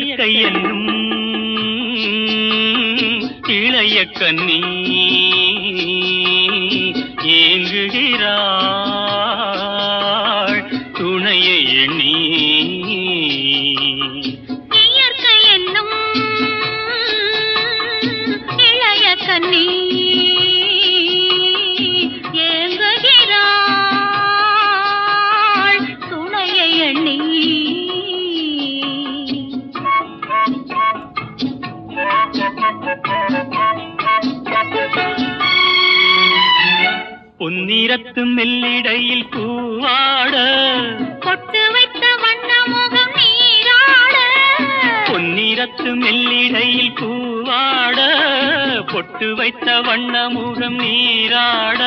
இயற்கை என்னும் இளைய கண்ணி ஏங்குகிறாள் துணையை எண்ணி. இயற்கை என்னும் இளைய கண்ணி பொன்னிறத்து மெல்லிடையில் பூவாட. பொட்டு வைத்த வண்ண முகம் நீராட. பொன்னிறத்து மெல்லிடையில் பூவாட. பொட்டு வைத்த வண்ணமுகம் நீராட.